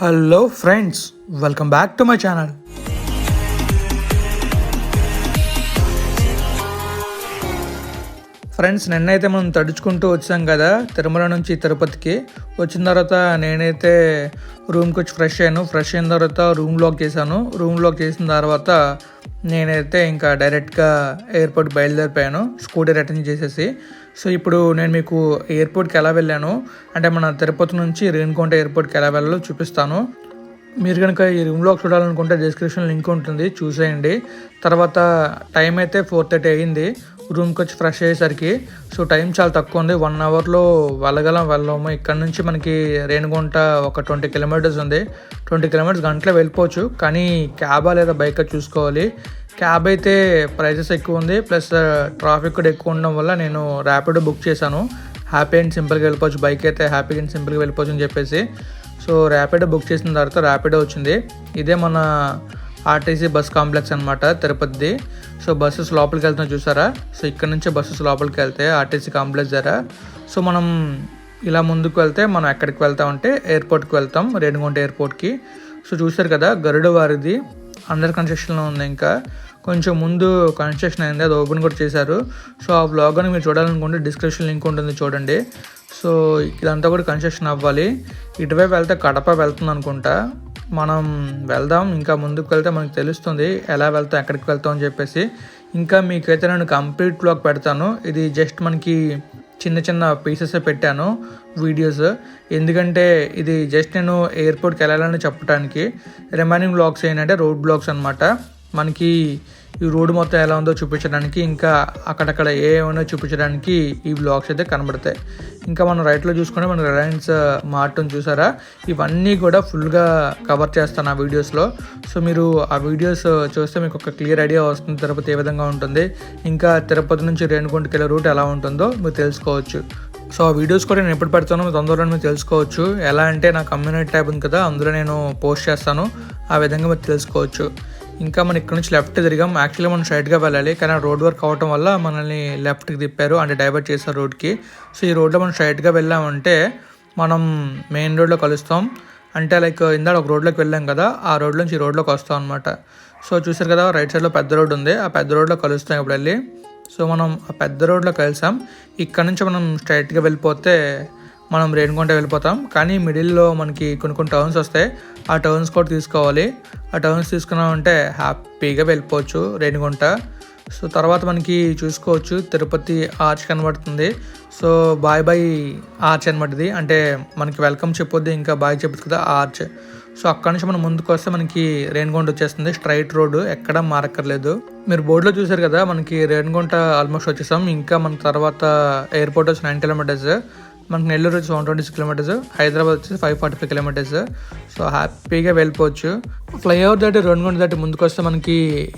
Hello friends welcome back to my channel. Friends నిన్నైతే మనం తడుచుకుంటూ వచ్చాం కదా తిరుమల నుంచి తిరుపతికి. వచ్చిన తర్వాత నేనైతే రూమ్కి వచ్చి ఫ్రెష్ అయ్యాను. ఫ్రెష్ అయిన తర్వాత రూమ్ లాక్ చేశాను. రూమ్ లాక్ చేసిన తర్వాత నేనైతే ఇంకా డైరెక్ట్గా ఎయిర్పోర్ట్ బయలుదేరిపోయాను. స్కూటీ అటెండ్ చేసేసి. సో ఇప్పుడు నేను మీకు ఎయిర్పోర్ట్కి ఎలా వెళ్ళాను అంటే మన తిరుపతి నుంచి రేణుకొండ ఎయిర్పోర్ట్కి ఎలా వెళ్ళాలో చూపిస్తాను. మీరు కనుక ఈ రూమ్లో చూడాలనుకుంటే డిస్క్రిప్షన్ లింక్ ఉంటుంది చూసేయండి. తర్వాత టైం అయితే ఫోర్ థర్టీ అయ్యింది రూమ్కి వచ్చి ఫ్రెష్ అయ్యేసరికి. సో టైం చాలా తక్కువ ఉంది వన్ అవర్లో వెళ్ళగలం వెళ్ళము. ఇక్కడ నుంచి మనకి రేణుగుంట ఒక ట్వంటీ కిలోమీటర్స్ ఉంది. ట్వంటీ కిలోమీటర్స్ గంటలో వెళ్ళిపోవచ్చు కానీ క్యాబా లేదా బైక్ చూసుకోవాలి. క్యాబ్ అయితే ప్రైజెస్ ఎక్కువ ఉంది. ప్లస్ ట్రాఫిక్ కూడా ఎక్కువ ఉండడం వల్ల నేను ర్యాపిడో బుక్ చేశాను. హ్యాపీ అండ్ సింపుల్గా వెళ్ళిపోవచ్చు. బైక్ అయితే హ్యాపీ అండ్ సింపుల్గా వెళ్ళిపోవచ్చు అని చెప్పేసి. సో ర్యాపిడో బుక్ చేసిన తర్వాత ర్యాపిడో వచ్చింది. ఇదే మన ఆర్టీసీ బస్ కాంప్లెక్స్ అనమాట తిరుపతిది. సో బస్సెస్ లోపలికి వెళ్తున్నాం చూసారా? సో ఇక్కడ నుంచే బస్సెస్ లోపలికి వెళ్తే ఆర్టీసీ కాంప్లెక్స్ దగ్గర. సో మనం ఇలా ముందుకు వెళ్తే మనం ఎక్కడికి వెళ్తామంటే ఎయిర్పోర్ట్కి వెళ్తాం. రేణిగుంట ఎయిర్పోర్ట్కి. సో చూసారు కదా గరుడ వారిది. అండర్ కన్స్ట్రక్షన్లో ఉంది ఇంకా. కొంచెం ముందు కన్స్ట్రక్షన్ అయింది అది ఓపెన్ కూడా చేశారు. సో ఆ బ్లాగ్ అని మీరు చూడాలనుకుంటే డిస్క్రిప్షన్ లింక్ ఉంటుంది చూడండి. సో ఇదంతా కూడా కన్స్ట్రక్షన్ అవ్వాలి. ఇటువైపు వెళ్తే కడప వెళ్తుంది అనుకుంటా. మనం వెళ్దాం ఇంకా ముందుకు వెళ్తే మనకు తెలుస్తుంది ఎలా వెళ్తాం ఎక్కడికి వెళ్తాం అని చెప్పేసి. ఇంకా మీకైతే నేను కంప్లీట్ బ్లాగ్ పెడతాను. ఇది జస్ట్ మనకి చిన్న చిన్న పీసెస్ పెట్టాను వీడియోస్ ఎందుకంటే ఇది జస్ట్ నేను ఎయిర్పోర్ట్కి వెళ్ళాలని చెప్పడానికి రిమైనింగ్ బ్లాగ్స్ ఏంటంటే రోడ్ బ్లాగ్స్ అనమాట మనకి ఈ రోడ్డు మొత్తం ఎలా ఉందో చూపించడానికి ఇంకా అక్కడక్కడ ఏ ఏమైనా చూపించడానికి ఈ బ్లాగ్స్ అయితే కనబడతాయి. ఇంకా మనం రైట్లో చూసుకుంటే మన రిలయన్స్ మార్ట్ చూసారా? ఇవన్నీ కూడా ఫుల్గా కవర్ చేస్తాను ఆ వీడియోస్లో సో మీరు ఆ వీడియోస్ చూస్తే మీకు ఒక క్లియర్ ఐడియా వస్తుంది తిరుపతి ఏ విధంగా ఉంటుంది ఇంకా తిరుపతి నుంచి రేణుగుంటకి వెళ్ళే రూట్ ఎలా ఉంటుందో మీరు తెలుసుకోవచ్చు. సో ఆ వీడియోస్ కూడా నేను ఎప్పుడు పెడతానో మీరు తొందరలో మీరు తెలుసుకోవచ్చు. ఎలా అంటే నా కమ్యూనిటీ ట్యాబ్ ఉంది కదా అందులో నేను పోస్ట్ చేస్తాను ఆ విధంగా మీరు తెలుసుకోవచ్చు. ఇంకా మనం ఇక్కడ నుంచి లెఫ్ట్ తిరిగాం. యాక్చువల్లీ మనం స్ట్రైట్గా వెళ్ళాలి. కానీ రోడ్ వర్క్ అవటం వల్ల మనల్ని లెఫ్ట్కి తిప్పారు. అంటే డైవర్ట్ చేశారు రోడ్కి సో ఈ రోడ్లో మనం స్ట్రైట్గా వెళ్ళామంటే మనం మెయిన్ రోడ్లో కలుస్తాం. అంటే లైక్ ఇందాక ఒక రోడ్లోకి వెళ్ళాం కదా ఆ రోడ్ నుంచి ఈ రోడ్లోకి వస్తాం అనమాట సో చూసారు కదా రైట్ సైడ్లో పెద్ద రోడ్ ఉంది. ఆ పెద్ద రోడ్లో కలుస్తాం ఇప్పుడు వెళ్ళి. సో మనం ఆ పెద్ద రోడ్లో కలిసాం. ఇక్కడ నుంచి మనం స్ట్రైట్గా వెళ్ళిపోతే మనం రేణుగుంట వెళ్ళిపోతాం. కానీ మిడిల్లో మనకి కొన్ని కొన్ని టర్న్స్ వస్తాయి. ఆ టర్న్స్ కూడా తీసుకోవాలి. ఆ టౌన్స్ తీసుకున్నామంటే హ్యాపీగా వెళ్ళిపోవచ్చు రేణిగుంట. సో తర్వాత మనకి చూసుకోవచ్చు తిరుపతి ఆర్చ్ కనబడుతుంది. సో బాయ్ బాయ్ ఆర్చ్ అనమాటది అంటే మనకి వెల్కమ్ చెప్పొద్దు ఇంకా బాయ్ చెప్పదు కదా ఆర్చ్. సో అక్కడ నుంచి మనం ముందుకు వస్తే మనకి రేణిగుంట వచ్చేస్తుంది. స్ట్రైట్ రోడ్ ఎక్కడ మారక్కర్లేదు. మీరు బోర్డులో చూసారు కదా మనకి రేణిగుంట ఆల్మోస్ట్ వచ్చేసాం. ఇంకా మన తర్వాత ఎయిర్పోర్ట్ వచ్చి నైన్ కిలోమీటర్స్. మనకి నెల్లూరు వచ్చి one twenty six kilometres Hyderabad వచ్చేసి five forty five kilometres. So హ్యాపీగా వెళ్ళిపోవచ్చు. ఫ్లైఓవర్ దాటి రెండు దాటి ముందుకు వస్తే మనకి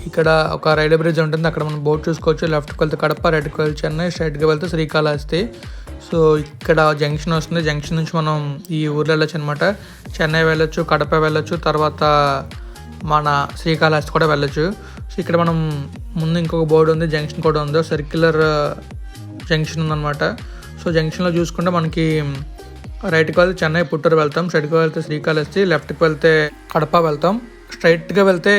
ఇక్కడ ఒక రైల్వే బ్రిడ్జ్ ఉంటుంది. అక్కడ మనం బోట్ చూసుకోవచ్చు. లెఫ్ట్కి వెళ్తే కడప రైట్కి వెళ్తే చెన్నై స్ట్రైట్గా వెళ్తే శ్రీకాళహస్తి. సో ఇక్కడ జంక్షన్ వస్తుంది. జంక్షన్ నుంచి మనం ఈ ఊర్లో వెళ్ళొచ్చు అనమాట చెన్నై వెళ్ళొచ్చు కడప వెళ్ళొచ్చు తర్వాత మన శ్రీకాళహస్తి కూడా వెళ్ళొచ్చు. సో ఇక్కడ మనం ముందు ఇంకొక బోర్డు ఉంది జంక్షన్ కూడా ఉంది. సర్క్యులర్ జంక్షన్ uh, ఉందన్నమాట. సో జంక్షన్లో చూసుకుంటే మనకి రైట్కి వెళ్తే చెన్నై పుట్టూరు వెళ్తాం. స్ట్రైట్కి వెళ్తే శ్రీకాళహస్తి లెఫ్ట్కి వెళ్తే కడప వెళ్తాం. స్ట్రైట్గా వెళ్తే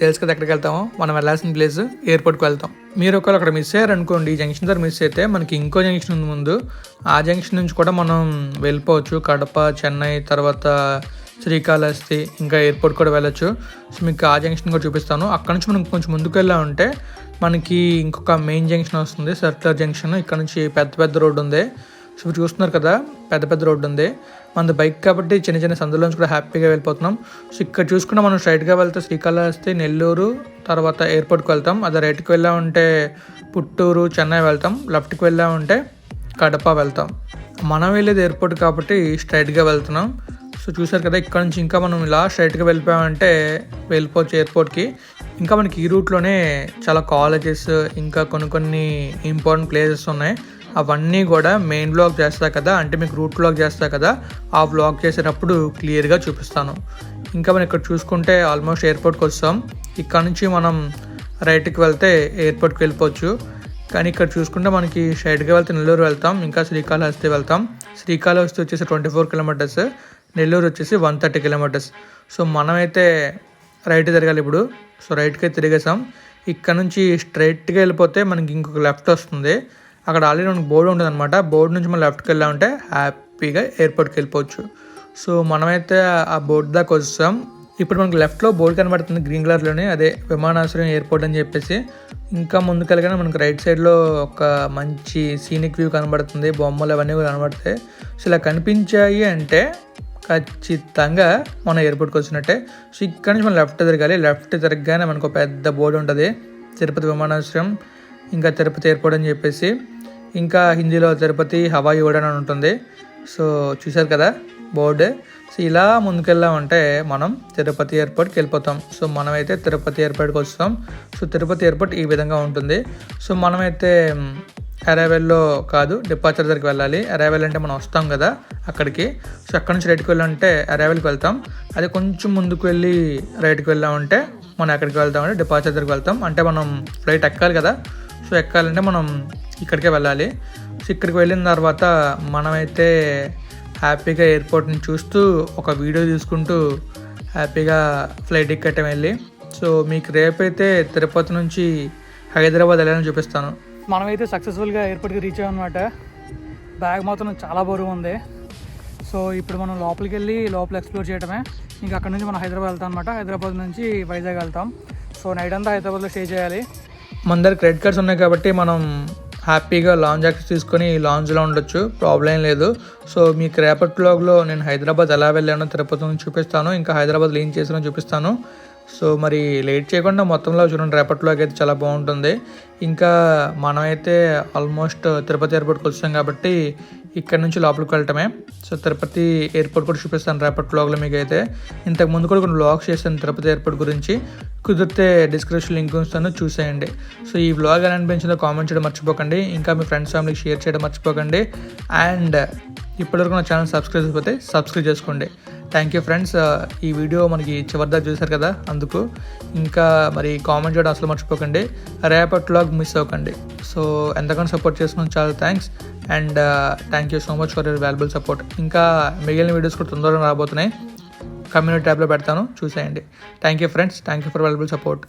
తెలుసు కదా ఎక్కడికి వెళ్తామో మనం వెళ్ళాల్సిన ప్లేస్ ఎయిర్పోర్ట్కి వెళ్తాం. మీరు ఒకవేళ అక్కడ మిస్ అయ్యారనుకోండి ఈ జంక్షన్ దగ్గర మిస్ అయితే మనకి ఇంకో జంక్షన్ ఉంది ముందు. ఆ జంక్షన్ నుంచి కూడా మనం వెళ్ళిపోవచ్చు. కడప చెన్నై తర్వాత శ్రీకాళహస్తి ఇంకా ఎయిర్పోర్ట్ కూడా వెళ్ళొచ్చు. సో మీకు ఆ జంక్షన్ కూడా చూపిస్తాను. అక్కడ నుంచి మనం కొంచెం ముందుకు వెళ్ళామంటే మనకి ఇంకొక మెయిన్ జంక్షన్ వస్తుంది సర్క్యులర్ జంక్షన్ ఇక్కడ నుంచి పెద్ద పెద్ద రోడ్డు ఉంది. సో మీరు చూస్తున్నారు కదా పెద్ద పెద్ద రోడ్డు ఉంది. మన బైక్ కాబట్టి చిన్న చిన్న సందులోంచి కూడా హ్యాపీగా వెళ్ళిపోతున్నాం. సో ఇక్కడ చూసుకున్న మనం స్ట్రైట్గా వెళ్తే శ్రీకాళహస్తి నెల్లూరు తర్వాత ఎయిర్పోర్ట్కి వెళ్తాం. అదే రైట్కి వెళ్ళామంటే పుట్టూరు చెన్నై వెళ్తాం. లెఫ్ట్కి వెళ్ళామంటే కడప వెళ్తాం. మనం వెళ్ళేది ఎయిర్పోర్ట్ కాబట్టి స్ట్రైట్గా వెళ్తున్నాం. సో చూసారు కదా ఇక్కడ నుంచి ఇంకా మనం ఇలా స్ట్రైట్గా వెళ్ళిపోయామంటే వెళ్ళిపోవచ్చు ఎయిర్పోర్ట్కి ఇంకా మనకి ఈ రూట్లోనే చాలా కాలేజెస్ ఇంకా కొన్ని కొన్ని ఇంపార్టెంట్ ప్లేసెస్ ఉన్నాయి. అవన్నీ కూడా మెయిన్ బ్లాగ్ చేస్తా కదా అంటే మీకు రూట్ బ్లాగ్ చేస్తా కదా ఆ బ్లాగ్ చేసేటప్పుడు క్లియర్గా చూపిస్తాను. ఇంకా మనం ఇక్కడ చూసుకుంటే ఆల్మోస్ట్ ఎయిర్పోర్ట్కి వస్తాం. ఇక్కడ నుంచి మనం రైట్కి వెళ్తే ఎయిర్పోర్ట్కి వెళ్ళిపోవచ్చు. కానీ ఇక్కడ చూసుకుంటే మనకి షైడ్గా వెళ్తే నెల్లూరు వెళ్తాం ఇంకా శ్రీకాళహస్తి వెళ్తాం. శ్రీకాళహస్తి వచ్చేసి ట్వంటీ ఫోర్ కిలోమీటర్స్ నెల్లూరు వచ్చేసి వన్ థర్టీ కిలోమీటర్స్ సో మనమైతే రైట్ తిరగాలి ఇప్పుడు. సో రైట్కే తిరిగేసాం. ఇక్కడ నుంచి స్ట్రైట్గా వెళ్ళిపోతే మనకి ఇంకొక లెఫ్ట్ వస్తుంది. అక్కడ ఆల్రెడీ మనకి బోర్డు ఉంటుంది అనమాట బోర్డు నుంచి మనం లెఫ్ట్కి వెళ్ళామంటే హ్యాపీగా ఎయిర్పోర్ట్కి వెళ్ళిపోవచ్చు. సో మనమైతే ఆ బోర్డు దాకా వచ్చాం ఇప్పుడు మనకి లెఫ్ట్లో బోర్డు కనబడుతుంది గ్రీన్ కలర్లోనే. అదే విమానాశ్రయం ఎయిర్పోర్ట్ అని చెప్పేసి. ఇంకా ముందుకెళ్ళగానే మనకి రైట్ సైడ్లో ఒక మంచి సీనిక్ వ్యూ కనబడుతుంది. బొమ్మలు అవన్నీ కూడా కనబడతాయి. సో ఇలా కనిపించాయి అంటే ఖచ్చితంగా మన ఎయిర్పోర్ట్కి వచ్చినట్టే. సో ఇక్కడ నుంచి మనం లెఫ్ట్ తిరగాలి. లెఫ్ట్ తిరగగానే మనకు ఒక పెద్ద బోర్డు ఉంటుంది. తిరుపతి విమానాశ్రయం ఇంకా తిరుపతి ఎయిర్పోర్ట్ అని చెప్పేసి ఇంకా హిందీలో తిరుపతి హవాయి ఓడన్ అని ఉంటుంది. సో చూశారు కదా బోర్డు? సో ఇలా ముందుకెళ్ళామంటే మనం తిరుపతి ఎయిర్పోర్ట్కి వెళ్ళిపోతాం. సో మనమైతే తిరుపతి ఎయిర్పోర్ట్కి వస్తాం. సో తిరుపతి ఎయిర్పోర్ట్ ఈ విధంగా ఉంటుంది. సో మనమైతే అరైవెల్లో కాదు డిపార్చర్ దగ్గరికి వెళ్ళాలి. అరైవెల్ అంటే మనం వస్తాం కదా అక్కడికి. సో అక్కడ నుంచి రైట్కి వెళ్ళాలంటే అరైవెల్కి వెళ్తాం. అదే కొంచెం ముందుకు వెళ్ళి రైట్కి వెళ్ళామంటే మనం ఎక్కడికి వెళ్తామంటే డిపార్చర్ దగ్గరికి వెళ్తాం. అంటే మనం ఫ్లైట్ ఎక్కాలి కదా. సో ఎక్కాలంటే మనం ఇక్కడికే వెళ్ళాలి. సో ఇక్కడికి వెళ్ళిన తర్వాత మనమైతే హ్యాపీగా ఎయిర్పోర్ట్ని చూస్తూ ఒక వీడియో తీసుకుంటూ హ్యాపీగా ఫ్లైట్ ఎక్కటం వెళ్ళి. సో మీకు రేపైతే తిరుపతి నుంచి హైదరాబాద్ వెళ్ళాలని చూపిస్తాను. మనమైతే సక్సెస్ఫుల్గా ఎయిర్పోర్ట్కి రీచ్ అయ్యామన్నమాట బ్యాగ్ మాత్రం చాలా బరువు ఉంది. సో ఇప్పుడు మనం లోపలికి వెళ్ళి లోపల ఎక్స్ప్లోర్ చేయడమే ఇంకా అక్కడ నుంచి మనం హైదరాబాద్ వెళ్తాం అనమాట హైదరాబాద్ నుంచి వైజాగ్ వెళ్తాం. సో నైట్ అంతా హైదరాబాద్లో స్టే చేయాలి. మన దగ్గర క్రెడిట్ కార్డ్స్ ఉన్నాయి కాబట్టి మనం హ్యాపీగా లాంజ్ యాక్సెస్ తీసుకొని లాంజ్లో ఉండొచ్చు. ప్రాబ్లం లేదు. సో మీకు రేపటి బ్లాగ్లో నేను హైదరాబాద్ ఎలా వెళ్ళానో తిరుపతి నుంచి చూపిస్తాను. ఇంకా హైదరాబాద్లో ఏం చేసానో చూపిస్తాను. సో మరి లేట్ చేయకుండా మొత్తంలో చూడండి రేపట్లోకి అయితే చాలా బాగుంటుంది. ఇంకా మనమైతే ఆల్మోస్ట్ తిరుపతి ఎయిర్పోర్ట్కి వచ్చాం కాబట్టి ఇక్కడ నుంచి లోపలికి వెళ్ళటమే. సో తిరుపతి ఎయిర్పోర్ట్ కూడా చూపిస్తాను రేపటి బ్లాగ్లో మీకు అయితే ఇంతకు ముందు కూడా కొన్ని బ్లాగ్స్ చేశాను తిరుపతి ఎయిర్పోర్ట్ గురించి. కుదిరితే డిస్క్రిప్షన్ లింక్ ఉంచుతాను చూసేయండి. సో ఈ వ్లాగ్ ఎలా అనిపించిందో కామెంట్ చేయడం మర్చిపోకండి. ఇంకా మీ ఫ్రెండ్స్ ఫ్యామిలీకి షేర్ చేయడం మర్చిపోకండి. అండ్ ఇప్పటివరకు నా ఛానల్ సబ్స్క్రైబ్ చేయకపోతే సబ్స్క్రైబ్ చేసుకోండి. థ్యాంక్ యూ ఫ్రెండ్స్ ఈ వీడియో మనకి చివరిదా చూశారు కదా అందుకు. ఇంకా మరి కామెంట్ చేయడం అసలు మర్చిపోకండి. రేపటి వ్లాగ్ మిస్ అవ్వకండి. సో ఎంతగానో సపోర్ట్ చేసుకుని చాలా thanks and thank you so much for your valuable support ఇంకా మిగిలిన వీడియోస్ కూడా తొందరగా రాబోతున్నాయి. కమ్యూనిటీ ట్యాబ్లో పెడతాను. చూసేయండి. Thank you friends thank you for valuable support